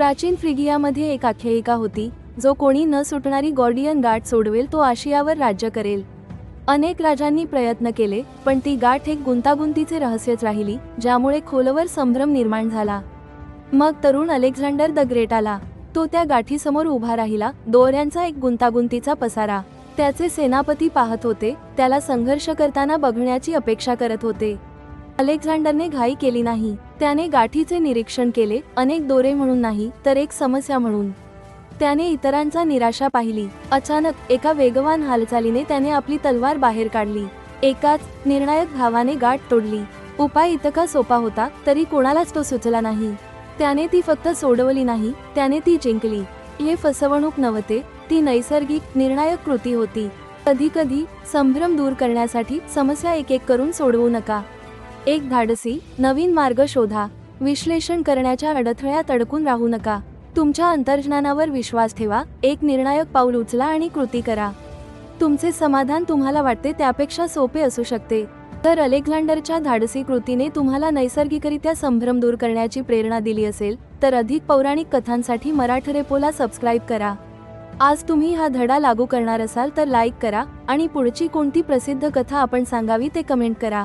प्राचीन फ्रिगियामध्ये एक आख्यायिका होती जो कोणी न सुटणारी गॉर्डियन गाठ सोडवेल तो आशियावर राज्य करेल. अनेक राजांनी प्रयत्न केले पण ती गाठ एक गुंतागुंतीचे रहस्यच राहिली ज्यामुळे खोलवर संभ्रम निर्माण झाला. मग तरुण अलेक्झांडर द ग्रेट आला. तो त्या गाठीसमोर उभा राहिला दोऱ्यांचा एक गुंतागुंतीचा पसारा. त्याचे सेनापती पाहत होते त्याला संघर्ष करताना बघण्याची अपेक्षा करत होते. अलेक्झांडरने घाई केली नाही. त्याने गाठीचे निरीक्षण केले. अनेक दोरे म्हणून नाही तर एक समस्या म्हणून. त्याने इतरांचा निराशा पाहिली. अचानक एका वेगवान हालचालीने त्याने आपली तलवार बाहेर काढली. एकाच निर्णायक भावाने गाठ तोडली. उपाय इतका सोपा होता तरी कोणालाच तो सुचला नाही. त्याने ती फक्त सोडवली नाही त्याने ती जिंकली. हे फसवणूक नव्हते ती नैसर्गिक निर्णायक कृती होती. कधी कधी संभ्रम दूर करण्यासाठी समस्या एक एक करून सोडवू नका. एक धाडसी नवीन मार्ग शोधा. विश्लेषण करण्याच्या अडथळ्यात अडकून राहू नका. तुमच्या अंतर्ज्ञानावर विश्वास ठेवा. एक निर्णायक पाऊल उचला आणि कृती करा. तुमचे समाधान तुम्हाला वाटते त्यापेक्षा सोपे असू शकते. तर अलेक्झांडरच्या धाडसी कृतीने तुम्हाला नैसर्गिकरित्या संभ्रम दूर करण्याची प्रेरणा दिली असेल तर अधिक पौराणिक कथांसाठी मराठरेपोला सबस्क्राईब करा. आज तुम्ही हा धडा लागू करणार असाल तर लाईक करा आणि पुढची कोणती प्रसिद्ध कथा आपण सांगावी ते कमेंट करा.